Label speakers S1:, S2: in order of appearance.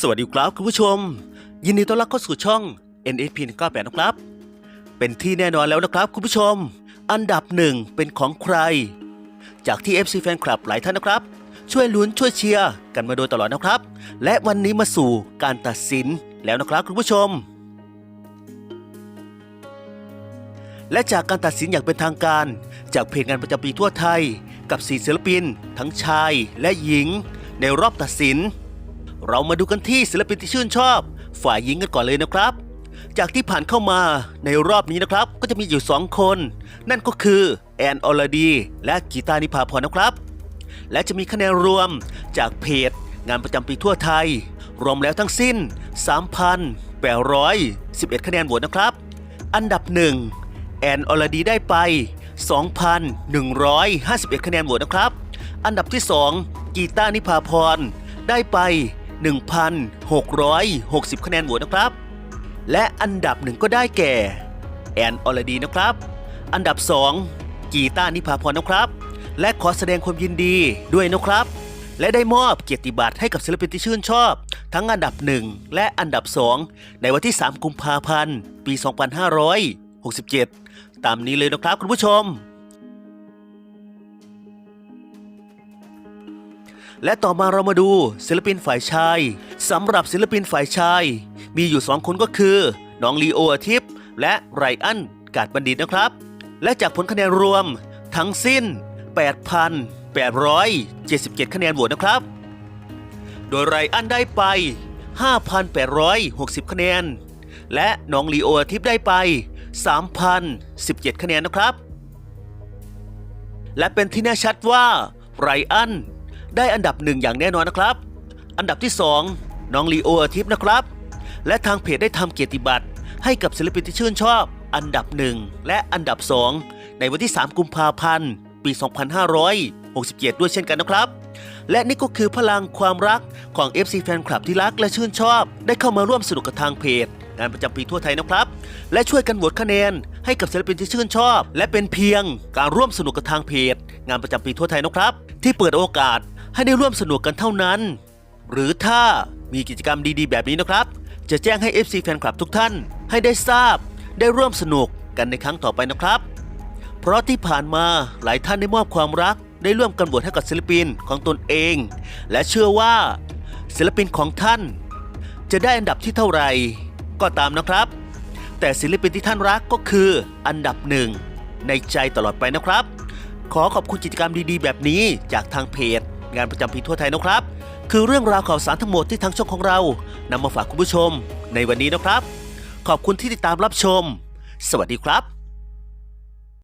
S1: สวัสดีครับคุณผู้ชม ยินดีต้อนรับเข้าสู่ช่อง NSP 98นะครับ เป็นที่แน่นอนแล้วนะครับคุณผู้ชม อันดับหนึ่งเป็นของใคร จากที่ FC แฟนคลับหลายท่านนะครับ ช่วยลุ้นช่วยเชียร์กันมาโดยตลอดนะครับ และวันนี้มาสู่การตัดสินแล้วนะครับคุณผู้ชม และจากการตัดสินอย่างเป็นทางการ จากเพจงานประจำปีทั่วไทย กับ4ศิลปิน ทั้งชายและหญิง ในรอบตัดสิน เรามาดูกันที่ศิลปินที่ชื่นชอบ ฝ่ายหญิงกันก่อนเลยนะครับ จากที่ผ่านเข้ามาในรอบนี้นะครับ ก็จะมีอยู่ 2 คน นั่นก็คือแอนออลดี และกีตาร์นิพาพรนะครับ และจะมีคะแนนรวมจากเพจ งานประจำปีทั่วไทย รวมแล้วทั้งสิ้น 3,811 คะแนนโหวตนะครับ อันดับหนึ่งแอนออลดีได้ไป 2,151 คะแนนโหวตนะครับ อันดับที่ 2 กีตาร์นิพาพรได้ไป 1,660 คะแนนโหวตนะครับ และอันดับหนึ่งก็ได้แก่ แอนออลดีนะครับ อันดับ 2 กีต้าร์นิพาพรนะครับ และขอแสดงความยินดีด้วยนะครับ และได้มอบเกียรติบัตรให้กับศิลปินที่ชื่นชอบ ทั้งอันดับ 1 และอันดับ 2 ในวันที่ 3 กุมภาพันธ์ ปี 2567 ตามนี้เลยนะครับคุณผู้ชม และต่อมาเรามาดูศิลปินฝ่ายชายสำหรับศิลปินฝ่ายชาย มีอยู่ 2 คนก็คือ น้องลีโออาทิพย์และไรอันกาดบัณฑิตนะครับ และจากผลคะแนนรวมทั้งสิ้น 8,877 คะแนนโหวตนะครับ โดยไรอันได้ไป 5,860 คะแนน และน้องลีโออาทิพย์ได้ไป 3,017 คะแนนนะครับ และเป็นที่แน่ชัดว่าไรอัน ได้อันดับหนึ่งอย่างแน่นอนนะครับ อันดับที่ 2 น้องลีโออาทิพย์นะครับ และทางเพจได้ทำเกียรติบัตร ให้กับศิลปินที่ชื่นชอบ อันดับหนึ่งและอันดับ 2 ในวันที่ 3 กุมภาพันธ์ปี 2567 ด้วยเช่นกันนะครับ และนี่ก็คือพลังความรักของ FC แฟนคลับที่รักและชื่นชอบ ได้เข้ามาร่วมสนุกกับทางเพจงานประจำปีทั่วไทยนะครับ และช่วยกันโหวตคะแนน ให้กับศิลปินที่ชื่นชอบ และเป็นเพียงการร่วมสนุกกับทางเพจ งานประจำปีทั่วไทยนะครับ ที่เปิดโอกาส ให้ได้ร่วมสนุกกันเท่านั้น หรือถ้ามีกิจกรรมดีๆ แบบนี้นะครับ จะแจ้งให้ FC แฟนคลับทุกท่าน ให้ได้ทราบ ได้ร่วมสนุกกันในครั้งต่อไปนะครับ เพราะที่ผ่านมาหลายท่านได้มอบความรัก ได้ร่วมกันบวชให้กับศิลปินของตนเอง และเชื่อว่า ศิลปินของท่าน จะได้อันดับที่เท่าไหร่ก็ตามนะครับ แต่ศิลปินที่ท่านรักก็คืออันดับหนึ่งในใจตลอดไปนะครับ ขอขอบคุณกิจกรรมดีๆ แบบนี้จากทางเพจ งานประจำปีทั่วไทยนะครับ คือเรื่องราวข่าวสารทั้งหมดที่ทางช่องของเรานำมาฝากคุณผู้ชมในวันนี้นะครับ ขอบคุณที่ติดตามรับชม สวัสดีครับ